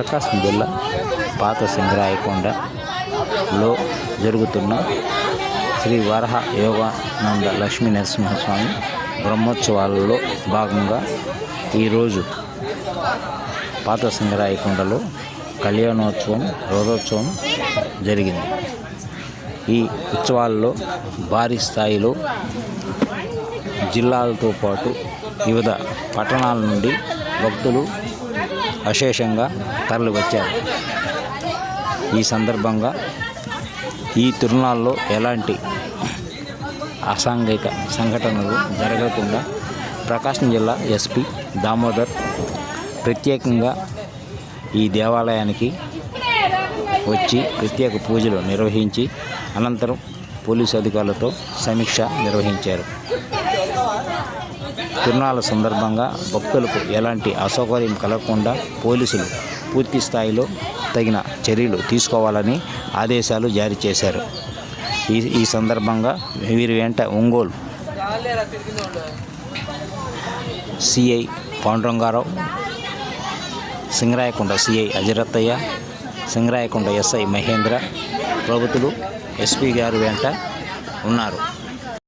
ప్రకాశం జిల్లా పాత సింగరాయకొండలో జరుగుతున్న శ్రీ వరహ యోగానంద లక్ష్మీ నరసింహస్వామి బ్రహ్మోత్సవాలలో భాగంగా ఈరోజు పాత సింగరాయకొండలో కళ్యాణోత్సవం రథోత్సవం జరిగింది. ఈ ఉత్సవాల్లో భారీ స్థాయిలో జిల్లాలతో పాటు వివిధ పట్టణాల నుండి భక్తులు అశేషంగా తరలివచ్చారు. ఈ సందర్భంగా ఈ తిరునాళ్ళలో ఎలాంటి అసాంఘిక సంఘటనలు జరగకుండా ప్రకాశం జిల్లా ఎస్పీ దామోదర్ ప్రత్యేకంగా ఈ దేవాలయానికి వచ్చి ప్రత్యేక పూజలు నిర్వహించి అనంతరం పోలీసు అధికారులతో సమీక్ష నిర్వహించారు. తిరునాళ్ళ సందర్భంగా భక్తులకు ఎలాంటి అసౌకర్యం కలగకుండా పోలీసులు పూర్తి స్థాయిలో తగిన చర్యలు తీసుకోవాలని ఆదేశాలు జారీ చేశారు. ఈ ఈ సందర్భంగా వీరి వెంట Ongole CI Pandurangarao Singarayakonda CI Ajarathaiah Singarayakonda SI Mahendra ప్రభుత్వులు SP గారు వెంట ఉన్నారు.